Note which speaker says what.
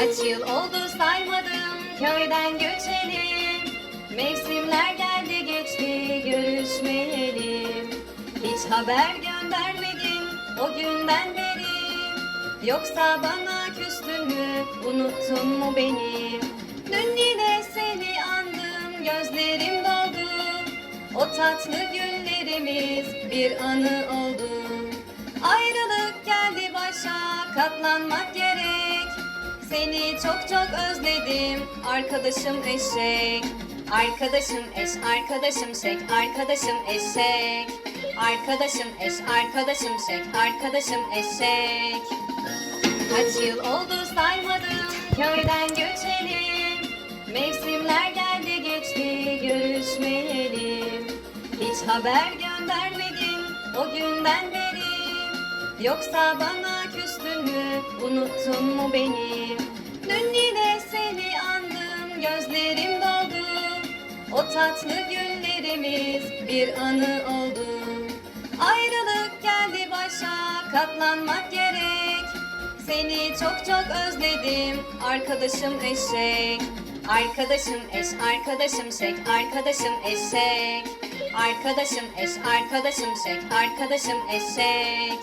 Speaker 1: Kaç yıl oldu saymadım köyden göçelim. Mevsimler geldi geçti görüşmeyelim. Hiç haber göndermedin o günden beri. Yoksa bana küstün mü unuttun mu beni? Dün yine seni andım gözlerim doldu. O tatlı günlerimiz bir anı oldu. Ayrılık geldi başa katlanmak gerek Seni çok çok özledim. Arkadaşım eşek. Arkadaşım eş arkadaşım şek arkadaşım eşek. Arkadaşım eş arkadaşım şek arkadaşım eşek. Kaç yıl oldu saymadım köyden göçelim. Mevsimler geldi geçti görüşmeyelim. Hiç haber göndermedin o günden beri. Yoksa bana küstün mü unuttun mu beni gözlerim doldu. O tatlı günlerimiz bir anı oldu. Ayrılık geldi başa katlanmak gerek. Seni çok çok özledim arkadaşım eşek. Arkadaşım eş arkadaşım şek arkadaşım eşek. Arkadaşım eş arkadaşım şek arkadaşım eşek